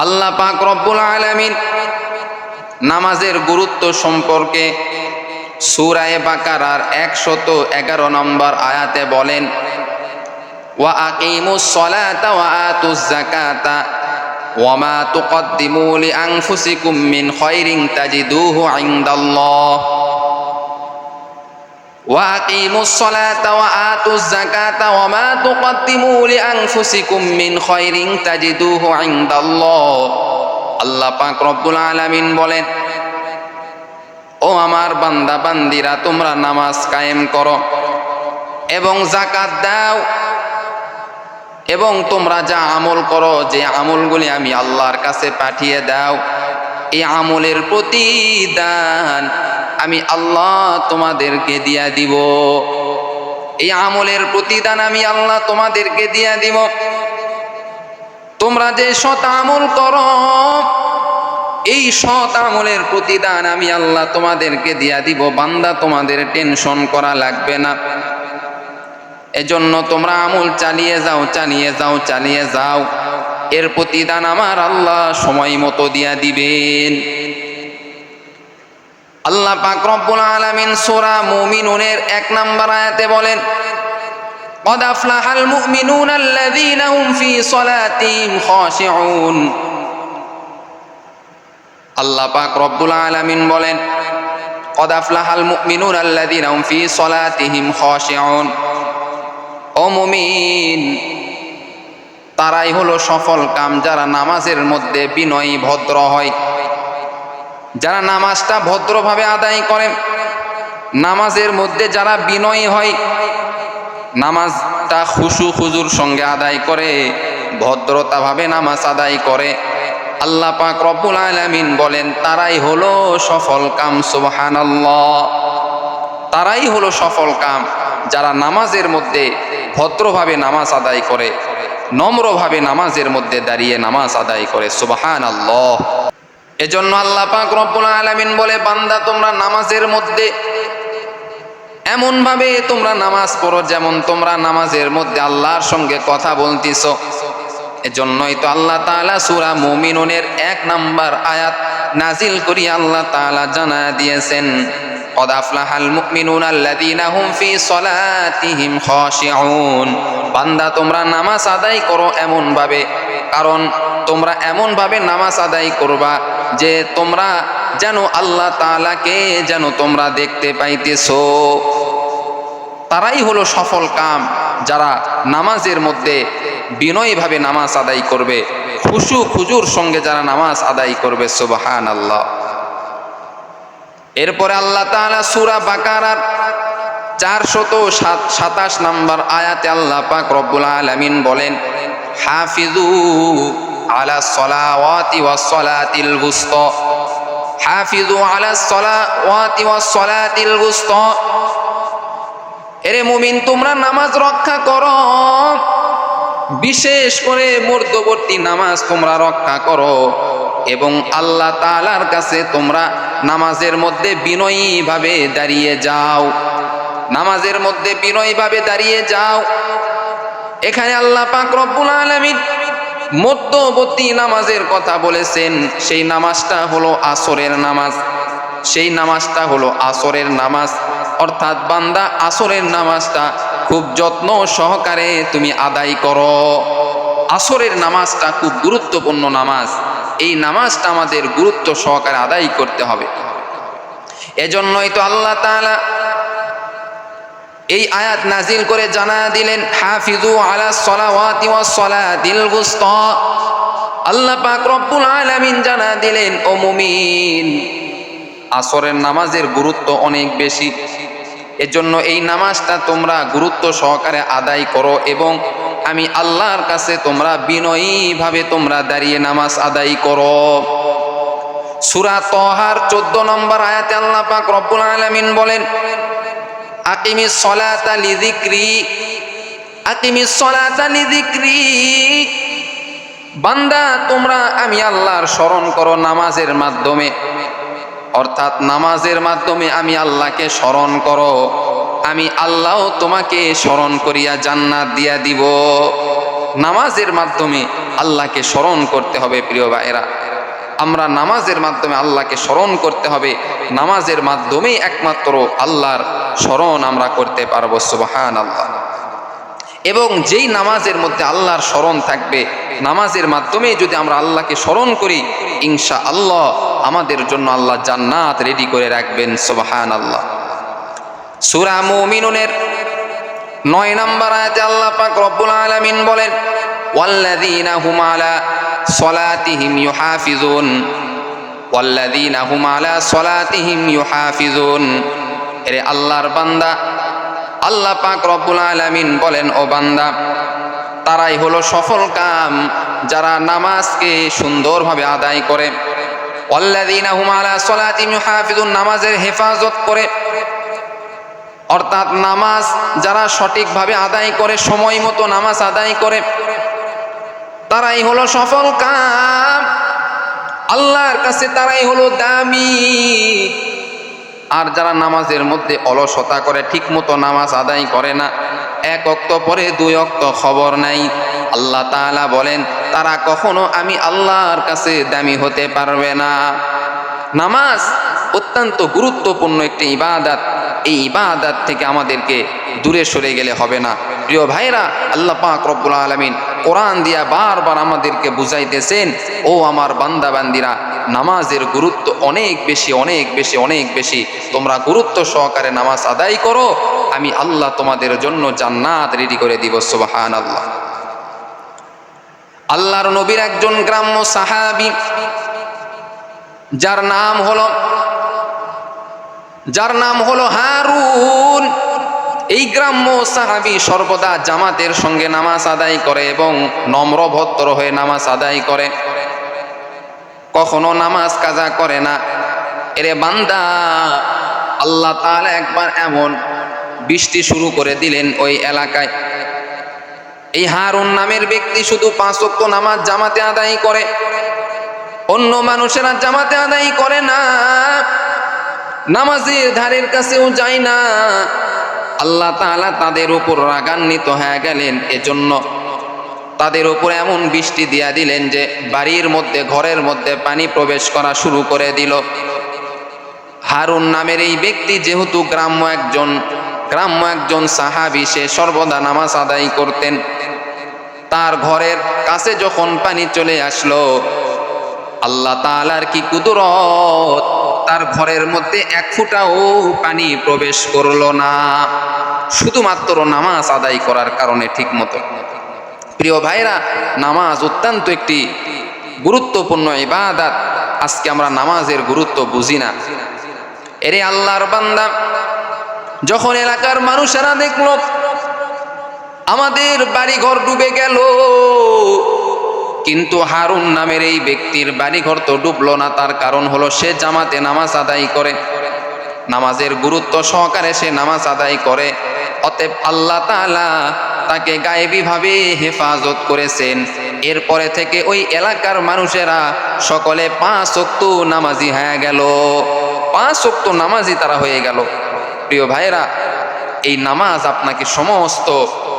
আল্লাহ পাক রব্বুল আলামিন নামাজের গুরুত্ব সম্পর্কে সুরায়ে বাকারার একশত এগারো নম্বর আয়াতে বলেন, ওয়া আকিমুস সলাতা ওয়া وأقيموا الصلاة وآتوا الزكاة وما تقدموا لأنفسكم من خير تجدوه عند الله আল্লাহ পাক রব্বুল আলামিন বলেন ও আমার বান্দা বান্দিরা তোমরা নামাজ কায়েম করো এবং জাকাত দাও এবং তোমরা যা আমল করো যে আমলগুলি আমি আল্লাহর কাছে পাঠিয়ে দাও এই আমলের প্রতিদান আমি আল্লাহ তোমাদেরকে দিয়া দিব। এই আমলের প্রতিদান আমি আল্লাহ তোমাদেরকে দিয়া দিব। তোমরা যে সৎ আমল করো, এই সৎ আমলের প্রতিদান আমি আল্লাহ তোমাদেরকে দিয়া দিব। বান্দা তোমাদের টেনশন করা লাগবে না। এজন্য তোমরা আমল চালিয়ে যাও চালিয়ে যাও চালিয়ে যাও। এর প্রতিদান আমার আল্লাহ সময় মতো দিয়া দিবেন। আল্লাহ পাক রব্বুল আলামিন সূরা মুমিনুনের এক নাম্বার আয়াতে বলেন قد أفلح المؤمنون الذين هم في صلاتهم خاشعون আল্লাহ পাক রব্বুল আলামিন বলেন قد أفلح المؤمنون الذين هم في صلاتهم خاشعون ও মুমিন তারাই হলো সফল কাম যারা নামাজের মধ্যে বিনয়ী ভদ্র হয় যারা নামাজটা ভদ্রভাবে আদায় করে, নামাজের মধ্যে যারা বিনয়ী হয়, নামাজটা খুশু খুজুর সঙ্গে আদায় করে, ভদ্রতাভাবে নামাজ আদায় করে। আল্লাহ পাক রব্বুল আলামিন বলেন, তারাই হলো সফল কাম, সুবহানাল্লাহ। তারাই হলো সফল কাম, যারা নামাজের মধ্যে ভদ্রভাবে নামাজ আদায় করে, নম্রভাবে নামাজের মধ্যে দাঁড়িয়ে নামাজ আদায় করে সুবাহান আল্লাহ এজন্য আল্লাহ পাক রব্বুল আলামিন বলে বান্দা তোমরা নামাজের মধ্যে এমন ভাবে তোমরা নামাজ পড়ো যেমন তোমরা নামাজের মধ্যে আল্লাহর সঙ্গে কথা বলতিছ এজন্যই তো আল্লাহ তাআলা সূরা মুমিনুনের এক নাম্বার আয়াত নাজিল করি আল্লাহ তাআলা জানা দিয়েছেন قد أفلح المؤمنون الذين هم في صلاتهم خاشعون বান্দা তোমরা নামাজ আদায় করো এমন ভাবে কারণ তোমরা এমন ভাবে নামাজ আদায় করবা যে তোমরা যেন আল্লাহ তাআলাকে যেন তোমরা দেখতে পাইতেছো। তারাই হলো সফল কাম যারা নামাজের মধ্যে বিনয়ীভাবে নামাজ আদায় করবে, খুশু খুজুর সঙ্গে যারা নামাজ আদায় করবে সুবহান আল্লাহ এরপরে আল্লাহ তাআলা সুরা বাকারার চারশত সাত সাতাশ নম্বর আয়াতে আল্লাহ পাক রব্বুল আলামিন বলেন হাফিজু আলা সলাওয়াতি ওয়াস সলাতিল বুসতা হাফিজু আলা সলাওয়াতি ওয়াস সলাতিল বুসতা এরে মুমিন, তোমরা নামাজ রক্ষা করো। বিশেষ করে মধ্যবর্তী নামাজ তোমরা রক্ষা করো। এবং আল্লাহ তাআলার কাছে তোমরা নামাজের মধ্যে বিনয়ীভাবে দাঁড়িয়ে যাও। নামাজের মধ্যে বিনয়ীভাবে দাঁড়িয়ে যাও। এখানে আল্লাহ পাক রব্বুল আলামিন মধ্যবর্তী নামাজের কথা বলেছেন। সেই নামাজটা হলো আসরের নামাজ। সেই নামাজটা হলো আসরের নামাজ। অর্থাৎ বান্দা আসরের নামাজটা খুব যত্ন সহকারে তুমি আদায় করো। আসরের নামাজটা খুব গুরুত্বপূর্ণ নামাজ। এই নামাজটা আমাদের গুরুত্ব সহকারে আদায় করতে হবে। এজন্যই তো আল্লাহ তাআলা এই আয়াত নাজিল করে জানা দিলেন হাফিজু আলা সলাওয়াতি ওয়াস সলাতিল বুসতা আল্লাহ পাক রব্বুল আলামিন জানা দিলেন, ও মুমিন, আসরের নামাজের গুরুত্ব অনেক বেশি। এজন্য এই নামাজটা তোমরা গুরুত্ব সহকারে আদায় করো এবং আমি আল্লাহর কাছে তোমরা বিনয়ীভাবে তোমরা দাঁড়িয়ে নামাজ আদায় করো। সুরা তহার চোদ্দ নম্বর আয়াতে আল্লাহ পাক রব্বুল আলামিন বলেন আকিমি সলাতা লিযিকরি, আকিমি সলাতা লিযিকরি। বান্দা, তোমরা আমি আল্লাহর স্মরণ করো নামাজের মাধ্যমে। অর্থাৎ নামাজের মাধ্যমে আমি আল্লাহকে স্মরণ করো। আমি আল্লাহ তোমাকে স্মরণ করিয়া জান্নাত দিয়া দিব। নামাজের মাধ্যমে আল্লাহকে স্মরণ করতে হবে, প্রিয় ভাইয়েরা। আমরা নামাজের মাধ্যমে আল্লাহকে স্মরণ করতে হবে। নামাজের মাধ্যমেই একমাত্র আল্লাহর স্মরণ আমরা করতে পারব সুবাহান আল্লাহ এবং যেই নামাজের মধ্যে আল্লাহর স্মরণ থাকবে, নামাজের মাধ্যমে যদি আমরা আল্লাহকে স্মরণ করি ইনশা আল্লাহ আমাদের জন্য আল্লাহ জান্নাত রেডি করে রাখবেন সুবাহান আল্লাহ সুরা মুমিনুনের নয় নম্বর আয়াতে আল্লাহ পাক রব্বুল আলামিন বলেন, ওয়াল্লাযীনা হুম আলা সলাতিহিম ইউহাফিজুন, ওয়াল্লাযীনা হুম আলা সলাতিহিম ইউহাফিজুন। এরে আল্লাহর বান্দা, আল্লাহ পাক রব্বুল আলামিন বলেন, ও বান্দা, তারাই হলো সফল কাম যারা নামাজকে সুন্দরভাবে আদায় করে। ওয়াল্লাযীনা হুম আলা সলাতিহিম ইউহাফিজুন, নামাজের হেফাজত করে। অর্থাৎ নামাজ যারা সঠিকভাবে আদায় করে, সময় মতো নামাজ আদায় করে। তারাই হলো সফল কাম। আল্লাহর কাছে তারাই হলো দামি। আর যারা নামাজের মধ্যে অলসতা করে ঠিক মতো নামাজ আদায় করে না, এক অক্ত পরে দুই অক্ত খবর নাই। আল্লাহ তাআলা বলেন, তারা কখনো আমি আল্লাহর কাছে দামি হতে পারবে না। নামাজ অত্যন্ত গুরুত্বপূর্ণ একটি ইবাদাত। এই ইবাদাত থেকে আমাদেরকে দূরে সরে গেলে হবে না। প্রিয় ভাইরা আল্লাহ পাক রব্বুল আলমিন কোরআন দিয়া বারবার আমাদেরকে বুঝাইতেছেন, ও আমার বান্দা বান্দিরা নামাজের গুরুত্ব অনেক বেশি অনেক বেশি অনেক বেশি। তোমরা গুরুত্ব সহকারে নামাজ আদায় করো। আমি আল্লাহ তোমাদের জন্য জান্নাত রেডি করে দিব সুবাহান আল্লাহ আল্লাহর নবীর একজন গ্রাম্য সাহাবি, যার নাম হলো যার নাম হলো হারুন। এই গ্রাম্য সাহাবি সর্বদা জামাতের সঙ্গে নামাজ আদায় করে এবং নম্র নম্রভদ্র হয়ে নামাজ আদায় করে। কখনো নামাজ কাজা করে না। এরে বান্দা, আল্লাহ তাআলা একবার এমন বৃষ্টি শুরু করে দিলেন ওই এলাকায়। এই হারুন নামের ব্যক্তি শুধু পাঁচ ওয়াক্ত নামাজ জামাতে আদায় করে। অন্য মানুষেরা জামাতে আদায় করে না। নামাজের ধারের কাছেও যায় না। আল্লাহ তাআলা তাদের উপর রাগান্বিত হয়ে গেলেন। এজন্য তাদের উপর এমন বৃষ্টি দিয়া দিলেন যে বাড়ির মধ্যে, ঘরের মধ্যে পানি প্রবেশ করা শুরু করে দিল। হারুন নামের এই ব্যক্তি যেহেতু গ্রাম্য একজন গ্রাম্য একজন সাহাবি, সে সর্বদা নামাজ আদায় করতেন। তার ঘরের কাছে যখন পানি চলে আসলো, আল্লাহ তাআলার কি কুদরত তার ঘরের মধ্যে এক ফুটাও পানি প্রবেশ করল না। শুধুমাত্র নামাজ আদায় করার কারণে ঠিক মতো প্রিয় ভাইরা, নামাজ অত্যন্ত একটি গুরুত্বপূর্ণ ইবাদাত। আজকে আমরা নামাজের গুরুত্ব বুঝি না। এরে আল্লাহর বান্দা, যখন এলাকার মানুষেরা দেখল, আমাদের বাড়ি ঘর ডুবে গেল কিন্তু হারুন নামের এই ব্যক্তির বাড়িঘর তো ডুবলো না, তার কারণ হলো সে জামাতে নামাজ আদায় করে। নামাজের গুরুত্ব সহকারে সে নামাজ আদায় করে। অতএব আল্লাহ তাআলা তাকে গায়েবীভাবে হেফাজত করেছেন। এরপরে থেকে ওই এলাকার মানুষেরা সকলে পাঁচ অক্ত নামাজি হয়ে গেল। পাঁচ অক্ত নামাজি তারা হয়ে গেল। প্রিয় ভাইরা এই নামাজ আপনাকে সমস্ত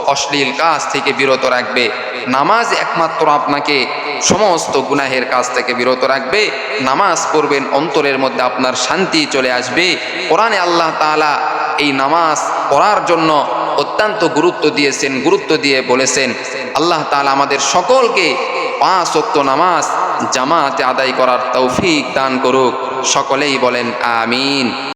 অশ্লীল কাজ থেকে বিরত রাখবে। নামাজ একমাত্র আপনাকে সমস্ত গুনাহের কাজ থেকে বিরত রাখবে। নামাজ পড়বেন, অন্তরের মধ্যে আপনার শান্তি চলে আসবে। কোরআনে আল্লাহ তাআলা এই নামাজ পড়ার জন্য অত্যন্ত গুরুত্ব দিয়েছেন, গুরুত্ব দিয়ে বলেছেন, আল্লাহ তাআলা আমাদের সকলকে পাঁচ অক্ত নামাজ জামাতে আদায় করার তৌফিক দান করুক। সকলেই বলেন, আমিন।